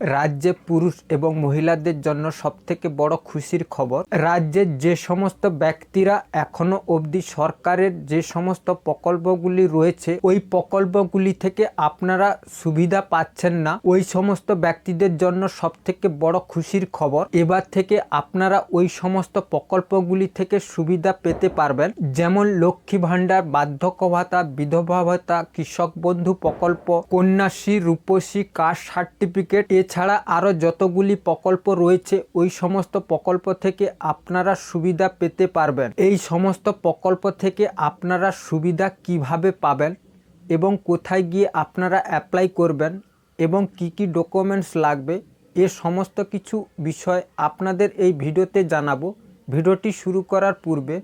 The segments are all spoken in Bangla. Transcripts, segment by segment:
রাজ্যে পুরুষ এবং মহিলাদের জন্য সবথেকে বড় খুশির খবর রাজ্যের যে সমস্ত ব্যক্তিরা এখনও অবধি সরকারের যে সমস্ত প্রকল্পগুলি রয়েছে, ওই প্রকল্পগুলি থেকে আপনারা সুবিধা পাচ্ছেন না, ওই সমস্ত ব্যক্তিদের জন্য সবথেকে বড় খুশির খবর, এবার থেকে আপনারা ওই সমস্ত প্রকল্পগুলি থেকে সুবিধা পেতে পারবেন। যেমন লক্ষ্মী ভাণ্ডার বার্ধক্য ভাতা বিধবা ভাতা কৃষক বন্ধু প্রকল্প, কন্যাশ্রী, রূপশ্রী, কাস্ট সার্টিফিকেট এছাড়া আরও যতগুলি প্রকল্প রয়েছে, ওই সমস্ত প্রকল্প থেকে আপনারা সুবিধা পেতে পারবেন। এই সমস্ত প্রকল্প থেকে আপনারা সুবিধা কীভাবে পাবেন এবং কোথায় গিয়ে আপনারা অ্যাপ্লাই করবেন এবং কি কি ডকুমেন্টস লাগবে, এ সমস্ত কিছু বিষয় আপনাদের এই ভিডিওতে জানাব। ভিডিওটি শুরু করার পূর্বে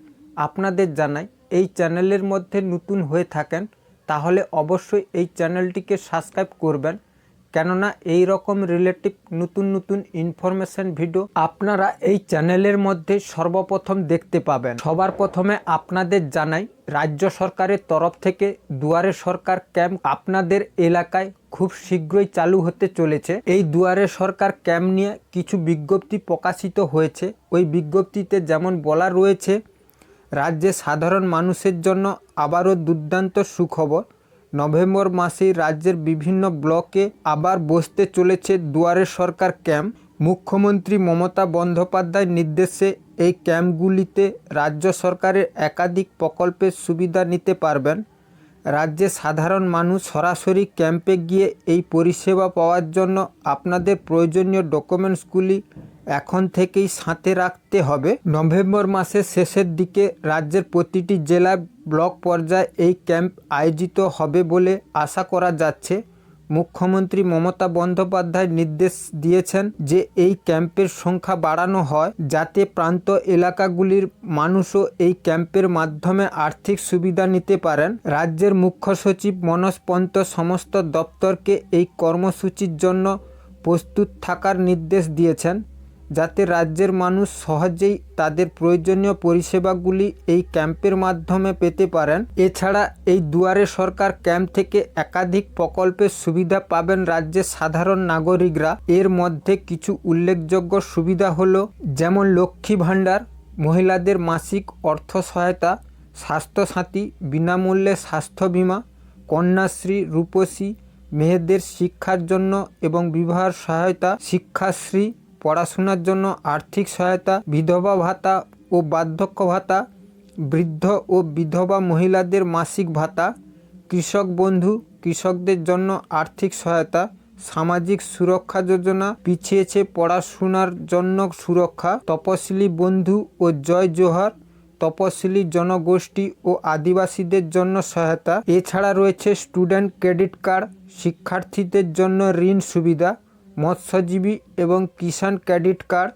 আপনাদের জানাই, এই চ্যানেলের মধ্যে নতুন হয়ে থাকেন, তাহলে অবশ্যই এই চ্যানেলটিকে সাবস্ক্রাইব করবেন। কেননা এই রকম রিলেটিভ নতুন নতুন ইনফরমেশন ভিডিও আপনারা এই চ্যানেলের মধ্যে সর্বপ্রথম দেখতে পাবেন। সবার প্রথমে আপনাদের জানাই, রাজ্য সরকারের তরফ থেকে দুয়ারে সরকার ক্যাম্প আপনাদের এলাকায় খুব শীঘ্রই চালু হতে চলেছে। এই দুয়ারে সরকার ক্যাম্প নিয়ে কিছু বিজ্ঞপ্তি প্রকাশিত হয়েছে। ওই বিজ্ঞপ্তিতে যেমন বলা রয়েছে রাজ্যে সাধারণ মানুষের জন্য আবারও দুর্দান্ত সুখবর। নভেম্বর মাসে রাজ্যের বিভিন্ন ব্লকে আবার বসতে চলেছে দুয়ারে সরকার ক্যাম্প। মুখ্যমন্ত্রী মমতা বন্দ্যোপাধ্যায়ের নির্দেশে এই ক্যাম্পগুলিতে রাজ্য সরকারের একাধিক প্রকল্পের সুবিধা নিতে পারবেন। রাজ্যে সাধারণ মানুষ সরাসরি ক্যাম্পে গিয়ে এই পরিষেবা পাওয়ার জন্য আপনাদের প্রয়োজনীয় ডকুমেন্টসগুলি এখন থেকেই সাথে রাখতে হবে। নভেম্বর মাসের শেষের দিকে রাজ্যের প্রতিটি জেলা ব্লক পর্যায়ে এই ক্যাম্প আয়োজিত হবে বলে আশা করা যাচ্ছে। মুখ্যমন্ত্রী মমতা বন্দ্যোপাধ্যায় নির্দেশ দিয়েছেন যে এই ক্যাম্পের সংখ্যা বাড়ানো হয় যাতে প্রান্ত এলাকাগুলির মানুষও এই ক্যাম্পের মাধ্যমে আর্থিক সুবিধা নিতে পারেন। রাজ্যের মুখ্য সচিব মনোজ পন্ত সমস্ত দপ্তরকে এই কর্মসূচির জন্য প্রস্তুত থাকার নির্দেশ দিয়েছেন। যাতে রাজ্যের মানুষ সহজেই তাদের প্রয়োজনীয় পরিষেবাগুলি এই ক্যাম্পের মাধ্যমে পেতে পারেন। এছাড়া এই দুয়ারে সরকার ক্যাম্প থেকে একাধিক প্রকল্পের সুবিধা পাবেন রাজ্যের সাধারণ নাগরিকরা। এর মধ্যে কিছু উল্লেখযোগ্য সুবিধা হলো, যেমন লক্ষ্মী ভাণ্ডার, মহিলাদের মাসিক অর্থ সহায়তা, স্বাস্থ্যসাথী, বিনামূল্যে স্বাস্থ্য বিমা, কন্যাশ্রী রূপশ্রী মেয়েদের শিক্ষার জন্য এবং বিবাহ সহায়তা, শিক্ষাশ্রী পড়াশোনার জন্য আর্থিক সহায়তা, বিধবা ভাতা ও বার্ধক্য ভাতা, বৃদ্ধ ও বিধবা মহিলাদের মাসিক ভাতা, কৃষক বন্ধু, কৃষকদের জন্য আর্থিক সহায়তা, সামাজিক সুরক্ষা যোজনা, পিছিয়েছে পড়াশোনার জন্য সুরক্ষা, তপশিলি বন্ধু ও জয় জোহার, তপশিলি জনগোষ্ঠী ও আদিবাসীদের জন্য সহায়তা। এছাড়া রয়েছে স্টুডেন্ট ক্রেডিট কার্ড, শিক্ষার্থীদের জন্য ঋণ সুবিধা মৎস্যজীবী এবং কিষাণ ক্রেডিট কার্ড,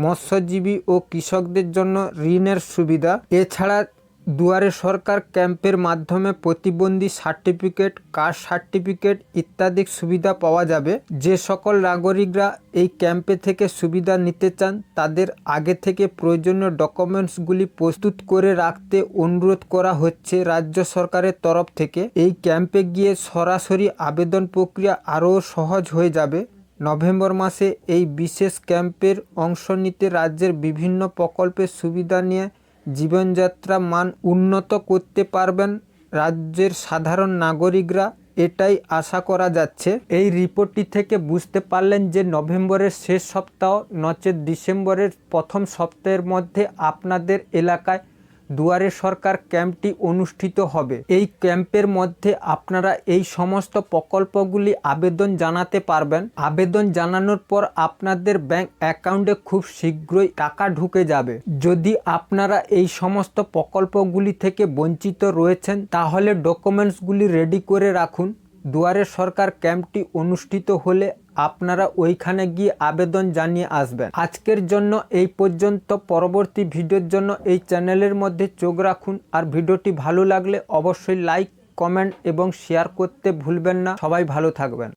মৎস্যজীবী ও কৃষকদের জন্য ঋণের সুবিধা। এছাড়া দুয়ারে সরকার ক্যাম্পের মাধ্যমে প্রতিবন্ধী সার্টিফিকেট, কাস্ট সার্টিফিকেট ইত্যাদি সুবিধা পাওয়া যাবে। যে সকল নাগরিকরা এই ক্যাম্পে থেকে সুবিধা নিতে চান, তাদের আগে থেকে প্রয়োজনীয় ডকুমেন্টসগুলি প্রস্তুত করে রাখতে অনুরোধ করা হচ্ছে রাজ্য সরকারের তরফ থেকে। এই ক্যাম্পে গিয়ে সরাসরি আবেদন প্রক্রিয়া আরও সহজ হয়ে যাবে। নভেম্বর মাসে এই বিশেষ ক্যাম্পের অংশ নিতে রাজ্যের বিভিন্ন প্রকল্পের সুবিধা নিয়ে জীবনযাত্রা মান উন্নত করতে পারবেন রাজ্যের সাধারণ নাগরিকরা। এটাই আশা করা যাচ্ছে। এই রিপোর্টটি থেকে বুঝতে পারলেন যে নভেম্বরের শেষ সপ্তাহ নচেত ডিসেম্বরের প্রথম সপ্তাহের মধ্যে আপনাদের এলাকায় দুয়ারে সরকার ক্যাম্পটি অনুষ্ঠিত হবে। এই ক্যাম্পের মধ্যে আপনারা এই সমস্ত প্রকল্পগুলি আবেদন জানাতে পারবেন। আবেদন জানানোর পর আপনাদের ব্যাংক অ্যাকাউন্টে খুব শীঘ্রই টাকা ঢুকে যাবে। যদি আপনারা এই সমস্ত প্রকল্পগুলি থেকে বঞ্চিত রয়েছেন, তাহলে ডকুমেন্টসগুলি রেডি করে রাখুন। দুয়ারে সরকার ক্যাম্পটি অনুষ্ঠিত হলে আপনারা ওইখানে গিয়ে আবেদন জানিয়ে আসবেন। আজকের জন্য এই পর্যন্ত। পরবর্তী ভিডিওর জন্য এই চ্যানেলের মধ্যে চোখ রাখুন। আর ভিডিওটি ভালো লাগলে অবশ্যই লাইক, কমেন্ট এবং শেয়ার করতে ভুলবেন না। সবাই ভালো থাকবেন।